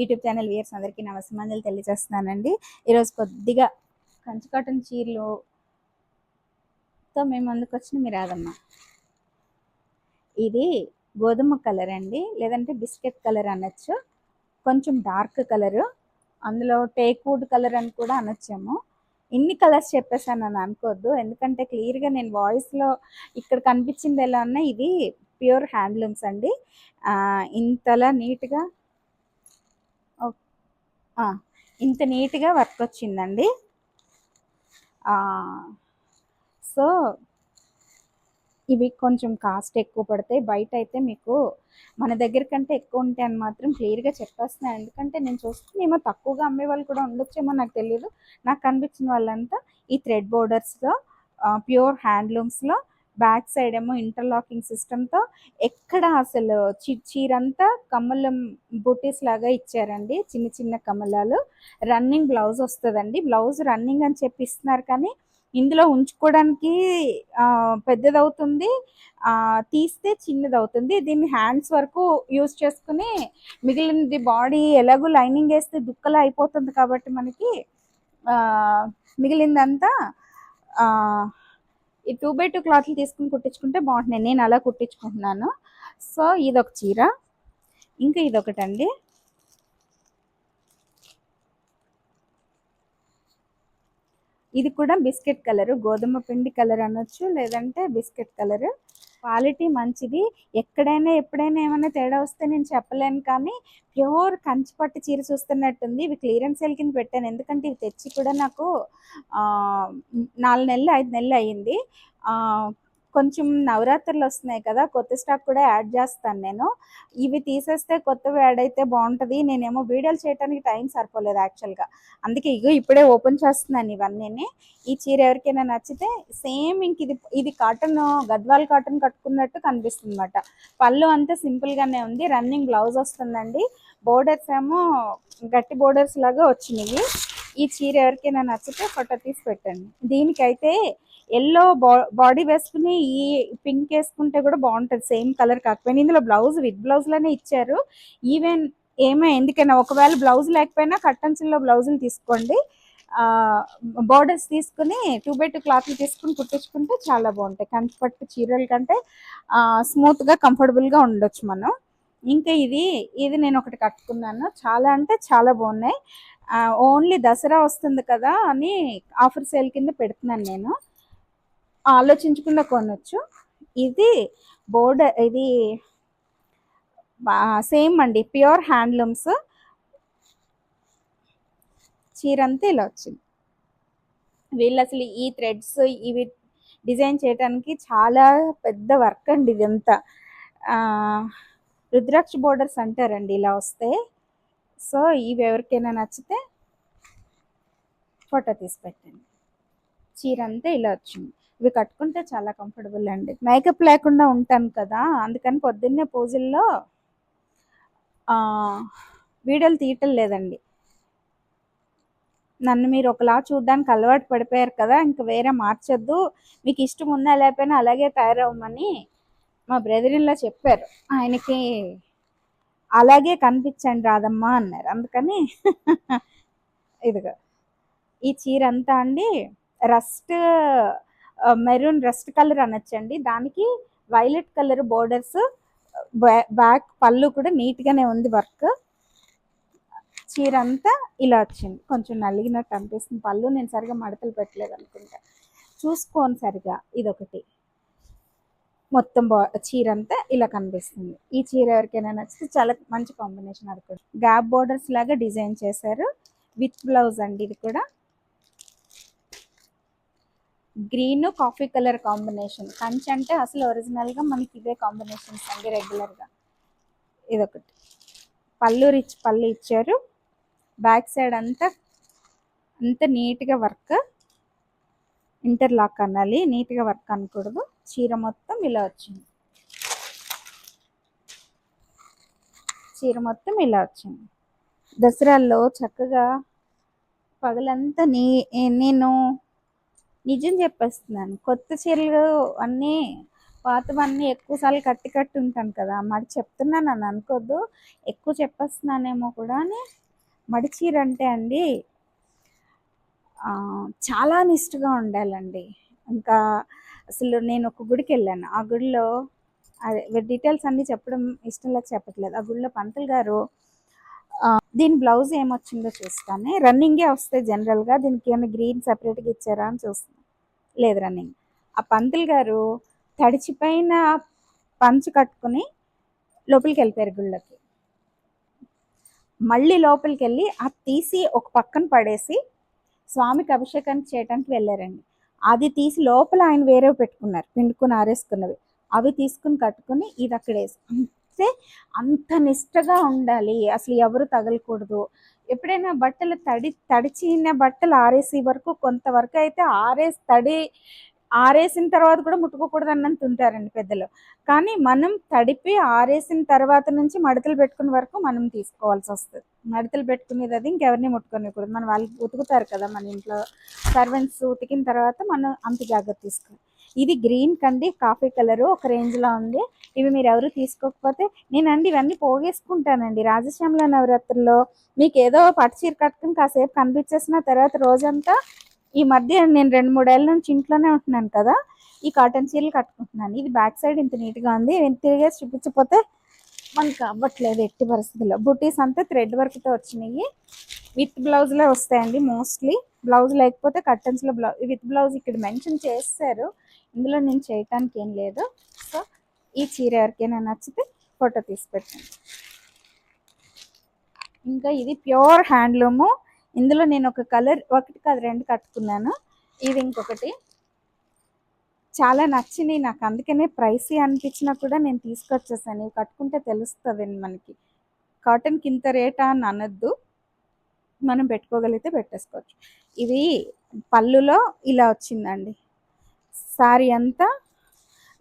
YouTube channel viewers అందరికీ నమస్కారాలు తెలియజేస్తున్నానండి. ఈరోజు కొద్దిగా కంచి కాటన్ చీరలు తో మేము ముందుకు వచ్చిన మీ రాదమ్మ ఇది గోధుమ కలర్ అండి. లేదంటే బిస్కెట్ కలర్ అనొచ్చు. కొంచెం డార్క్ కలర్ అందులో టేక్ వుడ్ కలర్ అని కూడా అనొచ్చాము. ఇన్ని కలర్స్ చెప్పేసాను అని అనుకోవద్దు ఎందుకంటే క్లియర్గా నేను వాయిస్లో ఇక్కడ కనిపించింది ఎలా ఉన్నా ఇది ప్యూర్ హ్యాండ్లూమ్స్ అండి. ఇంతలా నీట్గా ఇంత నీట్గా వర్క్ వచ్చిందండి సో ఇవి కొంచెం కాస్ట్ ఎక్కువ పడతాయి బయట అయితే మీకు మన దగ్గర కంటే ఎక్కువ ఉంటాయి అని మాత్రం క్లియర్గా చెప్పేస్తున్నాను ఎందుకంటే నేను చూస్తుందేమో తక్కువగా అమ్మే వాళ్ళు కూడా ఉండొచ్చేమో నాకు తెలియదు నాకు కనిపించిన వాళ్ళంతా ఈ థ్రెడ్ బోర్డర్స్లో ప్యూర్ హ్యాండ్లూమ్స్లో బ్యాక్ సైడ్ ఏమో ఇంటర్లాకింగ్ సిస్టమ్తో ఎక్కడ అసలు చి చీరంతా కమలం బూటీస్ లాగా ఇచ్చారండి. చిన్న చిన్న కమలాలు. రన్నింగ్ బ్లౌజ్ వస్తుందండి. బ్లౌజ్ రన్నింగ్ అని చెప్పి ఇస్తున్నారు కానీ ఇందులో ఉంచుకోవడానికి పెద్దదవుతుంది. తీస్తే చిన్నది అవుతుంది దీన్ని హ్యాండ్స్ వరకు యూస్ చేసుకుని మిగిలినది బాడీ ఎలాగో లైనింగ్ వేస్తే దుక్కలా అయిపోతుంది కాబట్టి మనకి మిగిలిందంతా ఈ టూ బై టూ క్లాత్లు తీసుకుని కుట్టించుకుంటే బాగుంటుంది నేను అలా కుట్టించుకుంటున్నాను. సో ఇదొక చీర. ఇంకా ఇదొకటండి. ఇది కూడా బిస్కెట్ కలర్. గోధుమ పిండి కలర్ అనొచ్చు లేదంటే బిస్కెట్ కలర్. క్వాలిటీ మంచిది. ఎక్కడైనా ఎప్పుడైనా ఏమైనా తేడా వస్తే నేను చెప్పలేను కానీ ప్యూర్ కంచిపట్టు చీర చూస్తున్నట్టుంది. ఇవి క్లియరెన్స్ సేల్ కింద పెట్టాను. ఎందుకంటే ఇవి తెచ్చి కూడా నాకు నాలుగు నెలలు ఐదు నెలలు అయ్యింది. కొంచెం నవరాత్రులు వస్తున్నాయి కదా కొత్త స్టాక్ కూడా యాడ్ చేస్తాను నేను. ఇవి తీసేస్తే కొత్తవి యాడ్ అయితే బాగుంటుంది. నేనేమో వీడియోలు చేయడానికి టైం సరిపోలేదు యాక్చువల్గా. అందుకే ఇగో ఇప్పుడే ఓపెన్ చేస్తున్నాను ఇవన్నీ ఈ చీర ఎవరికైనా నచ్చితే సేమ్ ఇంక ఇది ఇది కాటన్ గద్వాల్ కాటన్ కట్టుకున్నట్టు కనిపిస్తుంది అనమాట పళ్ళు అంతా సింపుల్గానే ఉంది. రన్నింగ్ బ్లౌజ్ వస్తుందండి. బోర్డర్స్ ఏమో గట్టి బోర్డర్స్ లాగా వచ్చినాయి ఈ చీర ఎవరికైనా నచ్చితే ఫోటో తీసి పెట్టండి. దీనికైతే ఎల్లో బాడీ వేసుకుని ఈ పింక్ వేసుకుంటే కూడా బాగుంటుంది. సేమ్ కలర్ కాకపోయినా ఇందులో బ్లౌజ్ విత్ బ్లౌజ్లోనే ఇచ్చారు. ఈవెన్ ఏమే ఎందుకైనా ఒకవేళ బ్లౌజ్ లేకపోయినా కట్టన్స్లో బ్లౌజులు తీసుకోండి. బోర్డర్స్ తీసుకుని టూ బై టూ క్లాత్లు తీసుకుని కుట్టించుకుంటే చాలా బాగుంటాయి. కంఫర్ట్ చీరల కంటే స్మూత్గా కంఫర్టబుల్గా ఉండొచ్చు మనం. ఇంకా ఇది ఇది నేను ఒకటి కట్టుకున్నాను. చాలా అంటే చాలా బాగున్నాయి. ఓన్లీ దసరా వస్తుంది కదా అని ఆఫర్ సేల్ కింద పెడుతున్నాను నేను. ఆలోచించకుండా కొనొచ్చు. ఇది బోర్డర్ ఇది సేమ్ అండి. Pure handlooms. చీర అంతా ఇలా వచ్చింది. వీళ్ళు అసలు ఈ థ్రెడ్స్ ఇవి డిజైన్ చేయడానికి చాలా పెద్ద వర్క్ అండి ఇదంతా. రుద్రాక్ష బోర్డర్స్ అంటారండి ఇలా వస్తే. సో ఇవి ఎవరికైనా నచ్చితే ఫోటో తీసి పెట్టండి. చీర అంతా ఇలా వచ్చింది. ఇవి కట్టుకుంటే చాలా కంఫర్టబుల్ అండి. మేకప్ లేకుండా ఉంటాను కదా అందుకని పొద్దున్నే పూజల్లో వీడియోలు తీయటం లేదండి. నన్ను మీరు ఒకలా చూడడానికి అలవాటు పడిపోయారు కదా ఇంక వేరే మార్చొద్దు. మీకు ఇష్టం ఉన్నా లేకపోయినా అలాగే తయారవ్వమని మా బ్రదర్ చెప్పారు. ఆయనకి అలాగే కనిపించండి రాదమ్మా అన్నారు. అందుకని ఇదిగో ఈ చీర అంతా అండి రస్ట్ మెరూన్ రెస్ట్ కలర్ అనొచ్చండి. దానికి వైలెట్ కలర్ బోర్డర్స్ బ్యాక్ పళ్ళు కూడా నీట్గానే ఉంది వర్క్. చీర అంతా ఇలా వచ్చింది. కొంచెం నలిగినట్టు అనిపిస్తుంది. పళ్ళు నేను సరిగా మడతలు పెట్టలేదు అనుకుంటా. చూసుకోను సరిగా ఇదొకటి. మొత్తం బా చీర అంతా ఇలా కనిపిస్తుంది. ఈ చీర ఎవరికైనా నచ్చితే చాలా మంచి కాంబినేషన్ అది కూడా గ్యాప్ బోర్డర్స్ లాగా డిజైన్ చేశారు. విత్ బ్లౌజ్ అండి ఇది కూడా. Green coffee colour combination. Kanchi అంటే అసలు ఒరిజినల్గా మనకి ఇవే కాంబినేషన్స్ అండి రెగ్యులర్గా. ఇదొకటి. పళ్ళు రిచ్ పళ్ళు ఇచ్చారు. బ్యాక్ సైడ్ అంతా అంత నీట్గా వర్క్. ఇంటర్లాక్ అనాలి నీట్గా వర్క్ అనకూడదు. చీర మొత్తం ఇలా వచ్చింది. చీర మొత్తం ఇలా వచ్చింది. దసరాల్లో చక్కగా పగలంతా నీ నేను నిజం చెప్పేస్తున్నాను. కొత్త చీరలు అన్నీ పాతవన్నీ ఎక్కువ సార్లు కట్టి కట్టి ఉంటాను కదా. మరి చెప్తున్నాను అని అనుకోద్దు. ఎక్కువ చెప్పేస్తున్నానేమో కూడా అని మడి చీర అంటే అండి చాలా నిష్ఠగా ఉండాలండి. ఇంకా అసలు నేను ఒక గుడికి వెళ్ళాను. ఆ గుడిలో అదే డీటెయిల్స్ అన్నీ చెప్పడం ఇష్టం లేక చెప్పట్లేదు. ఆ గుడిలో పంతులు గారు దీని బ్లౌజ్ ఏమొచ్చిందో చూస్తాను. రన్నింగే వస్తాయి జనరల్గా. దీనికి ఏమైనా గ్రీన్ సపరేట్గా ఇచ్చారా అని చూస్తాను లేదు రన్నింగ్. ఆ పంతులు గారు తడిచిపోయిన పంచు కట్టుకుని లోపలికి వెళ్ళిపోయారు గుళ్ళకి. మళ్ళీ లోపలికి వెళ్ళి అది తీసి ఒక పక్కన పడేసి స్వామికి అభిషేకం చేయడానికి వెళ్ళారండి. అది తీసి లోపల ఆయన వేరేవి పెట్టుకున్నారు. పిండుకుని ఆరేసుకున్నవి. అవి తీసుకుని కట్టుకుని ఇది అక్కడ వేసి అంటే అంత నిష్టగా ఉండాలి. అసలు ఎవరు తగలకూడదు. ఎప్పుడైనా బట్టలు తడి తడిచిన బట్టలు ఆరేసే వరకు కొంతవరకు అయితే ఆరేసి తడి ఆరేసిన తర్వాత కూడా ముట్టుకోకూడదు అన్నంత ఉంటారండి పెద్దలు. కానీ మనం తడిపి ఆరేసిన తర్వాత నుంచి మడతలు పెట్టుకునే వరకు మనం తీసుకోవాల్సి వస్తుంది. మడతలు పెట్టుకునేది అది ఇంకెవరిని ముట్టుకునేకూడదు మన వాళ్ళు ఉతుకుతారు కదా మన ఇంట్లో. సర్వెంట్స్ ఉతికిన తర్వాత మనం అంత జాగ్రత్త తీసుకోవాలి. ఇది గ్రీన్ కండి కాఫీ కలర్ ఒక రేంజ్లో ఉంది. ఇవి మీరు ఎవరు తీసుకోకపోతే నేనండి ఇవన్నీ పోగేసుకుంటానండి. రాజశ్యామల నవరాత్రుల్లో మీకు ఏదో పట్టు చీర కట్టుకుని కాసేపు కనిపించేసిన తర్వాత రోజంతా ఈ మధ్య నేను రెండు మూడేళ్ళ నుంచి ఇంట్లోనే ఉంటున్నాను కదా ఈ కాటన్ చీరలు కట్టుకుంటున్నాను. ఇది బ్యాక్ సైడ్ ఇంత నీట్గా ఉంది. తిరిగేసి చూపించకపోతే మనకు అవ్వట్లేదు ఎట్టి పరిస్థితుల్లో. బుటీస్ అంతా థ్రెడ్ వర్క్తో వచ్చినాయి. విత్ బ్లౌజ్లే వస్తాయండి మోస్ట్లీ. బ్లౌజ్ లేకపోతే కర్టన్స్లో బ్లౌజ్ విత్ బ్లౌజ్ ఇక్కడ మెన్షన్ చేస్తారు ఇందులో నేను చేయటానికి ఏం లేదు. సో ఈ చీర ఎవరికైనా నచ్చితే ఫోటో తీసి పెట్టండి. ఇంకా ఇది ప్యూర్ హ్యాండ్లూము. ఇందులో నేను ఒక కలర్ ఒకటి కాదు రెండు కట్టుకున్నాను. ఇది ఇంకొకటి. చాలా నచ్చినాయి నాకు. అందుకనే ప్రైసీ అనిపించినా కూడా నేను తీసుకొచ్చేసాను. ఇవి కట్టుకుంటే తెలుస్తుంది మనకి. కాటన్కి ఇంత రేటా అని అనొద్దు. మనం పెట్టుకోగలిగితే పెట్టేసుకోవచ్చు. ఇవి పళ్ళులో ఇలా వచ్చిందండి. సారీ అంతా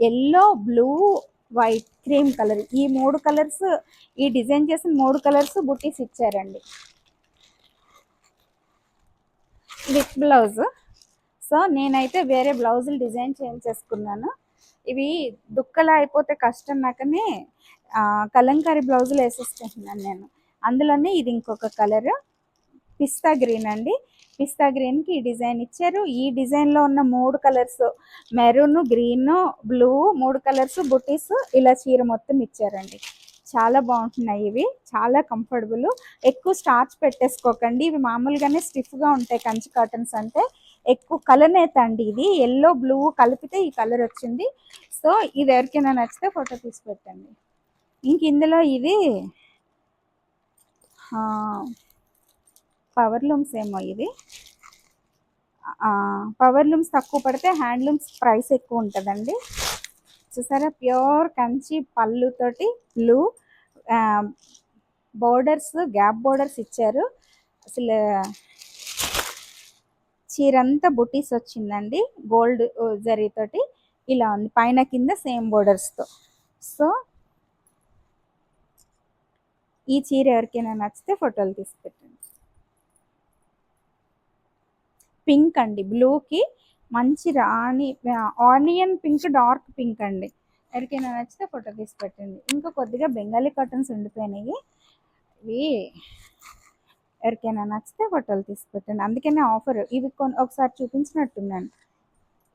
yellow blue white cream colour. ఈ మూడు కలర్స్ ఈ డిజైన్ చేసిన మూడు కలర్స్ బుట్టీస్ ఇచ్చారండి. With blouse. సో నేనైతే వేరే బ్లౌజులు డిజైన్ చేయించేసుకున్నాను ఇవి దుక్కలా అయిపోతే కష్టం నాకనే కలంకారీ బ్లౌజులు వేసేసుకుంటున్నాను నేను. అందులోనే ఇది ఇంకొక కలర్ పిస్తా గ్రీన్ అండి. పిస్తా గ్రీన్కి ఈ డిజైన్ ఇచ్చారు. ఈ డిజైన్లో ఉన్న మూడు కలర్స్ మెరూన్ గ్రీన్ బ్లూ మూడు కలర్స్ బుటీస్ ఇలా చీర మొత్తం ఇచ్చారండి. చాలా బాగుంటున్నాయి ఇవి. చాలా కంఫర్టబుల్. ఎక్కువ స్టార్చ్ పెట్టేసుకోకండి. ఇవి మామూలుగానే స్టిఫ్గా ఉంటాయి కంచి కాటన్స్ అంటే. ఎక్కువ కలర్ నేత అండి ఇది. ఎల్లో బ్లూ కలిపితే ఈ కలర్ వచ్చింది. సో ఇది ఎవరికైనా నచ్చితే ఫోటో తీసి పెట్టండి ఇంక ఇందులో ఇది పవర్ లూమ్స్ ఏమో ఇది. పవర్ లూమ్స్ తక్కువ పడితే హ్యాండ్లూమ్స్ ప్రైస్ ఎక్కువ ఉంటుందండి. చూసారా? ప్యూర్ కంచి పళ్ళుతోటి బ్లూ బోర్డర్స్ గ్యాప్ బోర్డర్స్ ఇచ్చారు. అసలు చీరంతా బుటీస్ వచ్చిందండి గోల్డ్ జరీతోటి ఇలా ఉంది. పైన కింద సేమ్ బోర్డర్స్తో సో ఈ చీర ఎవరికైనా నచ్చితే ఫోటోలు తీసి పెట్టండి. పింక్ అండి బ్లూకి మంచి rani onion pink dark pink అండి. ఎవరికైనా నచ్చితే ఫోటో తీసి పెట్టండి. ఇంకా కొద్దిగా బెంగాలీ కాటన్స్ ఉండిపోయినాయి. ఇవి ఎవరికైనా నచ్చితే బట్టలు తీసి పెట్టండి అందుకనే ఆఫర్ ఇవి కొన్ని ఒకసారి చూపించినట్టున్నాను.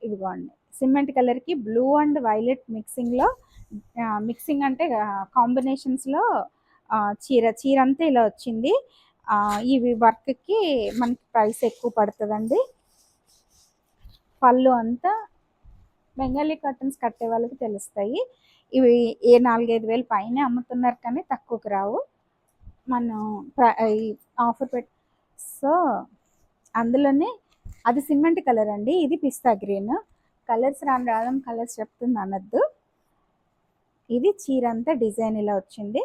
ఇదిగోండి. సిమెంట్ కలర్కి బ్లూ అండ్ వైలెట్ మిక్సింగ్లో మిక్సింగ్ అంటే కాంబినేషన్స్లో చీర చీర అంతా ఇలా వచ్చింది. ఇవి వర్క్కి మనకి ప్రైస్ ఎక్కువ పడుతుందండి. పళ్ళు అంతా బెంగాలీ కర్టన్స్ కట్టే వాళ్ళకి తెలుస్తాయి. ఇవి ఏ నాలుగైదు వేలు పైన అమ్ముతున్నారు కానీ తక్కువకి రావు. మనం ఈ ఆఫర్ పెట్ సో అందులోనే అది సిమెంట్ కలర్ అండి. ఇది పిస్తా గ్రీన్. కలర్స్ రాను రావడం కలర్స్ చెప్తుంది అనద్దు. ఇది చీర అంతా డిజైన్ ఇలా వచ్చింది.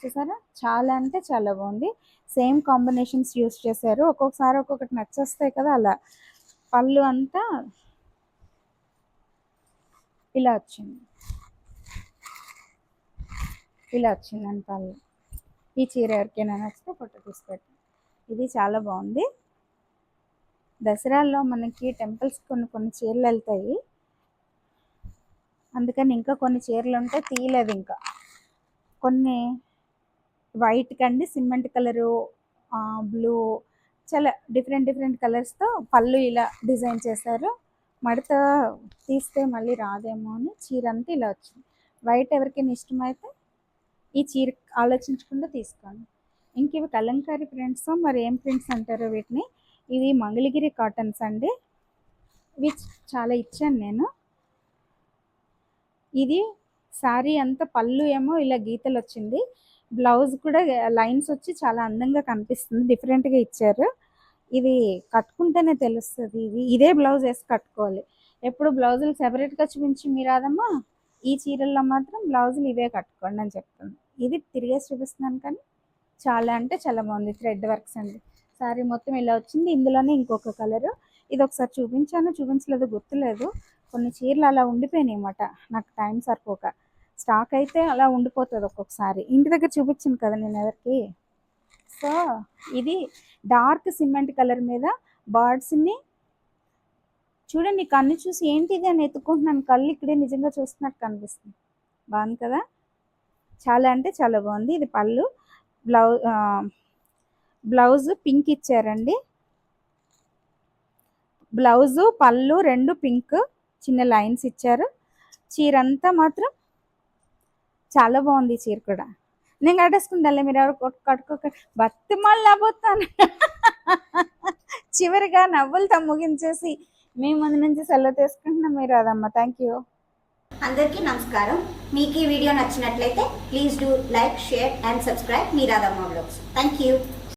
చూసారా? చాలా అంటే చాలా బాగుంది. సేమ్ కాంబినేషన్స్ యూస్ చేశారు. ఒక్కొక్కసారి ఒక్కొక్కటి నచ్చేస్తాయి కదా అలా. పళ్ళు అంతా ఇలా వచ్చింది. ఇలా వచ్చిందండి పళ్ళు ఈ చీర ఎవరికైనా నచ్చితే ఫోటో తీసి ఇది చాలా బాగుంది. దసరాల్లో మనకి టెంపుల్స్ కొన్ని కొన్ని చీరలు వెళ్తాయి. అందుకని ఇంకా కొన్ని చీరలు ఉంటే తీయలేదు ఇంకా. కొన్ని వైట్ కండి సిమెంట్ కలరు బ్లూ చాలా డిఫరెంట్ డిఫరెంట్ కలర్స్తో పళ్ళు ఇలా డిజైన్ చేశారు. మడత తీస్తే మళ్ళీ రాదేమో అని చీర అంతా ఇలా వచ్చింది. వైట్ ఎవరికైనా ఇష్టమైతే ఈ చీర ఆలోచించకుండా తీసుకోండి. ఇంక ఇవి కలంకారీ ప్రింట్స్ మరి ఏం ప్రింట్స్ అంటారో వీటిని. ఇవి మంగళగిరి కాటన్స్ అండి. ఇవి చాలా ఇచ్చాను నేను. ఇది శారీ అంతా పళ్ళు ఏమో ఇలా గీతలు వచ్చింది. బ్లౌజ్ కూడా లైన్స్ వచ్చి చాలా అందంగా కనిపిస్తుంది. డిఫరెంట్గా ఇచ్చారు. ఇది కట్టుకుంటేనే తెలుస్తుంది. ఇది ఇదే బ్లౌజ్ వేసి కట్టుకోవాలి. ఎప్పుడు బ్లౌజులు సెపరేట్గా చూపించి మీరాదమ్మా ఈ చీరల్లో మాత్రం బ్లౌజులు ఇవే కట్టుకోండి అని చెప్తాను ఇది తిరిగేసి చూపిస్తున్నాను కానీ చాలా అంటే చాలా బాగుంది థ్రెడ్ వర్క్స్ అండి. శారీ మొత్తం ఇలా వచ్చింది ఇందులోనే ఇంకొక కలరు. ఇది ఒకసారి చూపించాను చూపించలేదు గుర్తులేదు. కొన్ని చీరలు అలా ఉండిపోయినాయి అన్నమాట. నాకు టైం సరిపోక. స్టాక్ అయితే అలా ఉండిపోతుంది ఒక్కొక్కసారి. ఇంటి దగ్గర చూపించింది కదా నేను ఎవరికి? సో ఇది డార్క్ సిమెంట్ కలర్ మీద బర్డ్స్ని చూడండి కన్ను చూసి ఏంటిది అని ఎత్తుకుంటున్నాను. కళ్ళు ఇక్కడే నిజంగా చూస్తున్నట్టు కనిపిస్తుంది. బాగుంది కదా? చాలా అంటే చాలా బాగుంది. ఇది పళ్ళు బ్లౌజ్ బ్లౌజ్ పింక్ ఇచ్చారండి. బ్లౌజు పళ్ళు రెండు పింక్ చిన్న లైన్స్ ఇచ్చారు. చీర అంతా మాత్రం చాలా బాగుంది చీర కూడా. నేను కట్టేసుకుంటాలే మీరు ఎవరు కొట్టు కట్టుకోక బతి మళ్ళీ పోతాను. చివరిగా నవ్వులతో ముగించేసి మీ ముందు నుంచి సెలవు తీసుకుంటున్నాం. మీరు అదమ్మ థ్యాంక్ యూ. అందరికీ నమస్కారం. మీకు ఈ వీడియో నచ్చినట్లయితే please do like share and subscribe Meeradamma vlogs thank you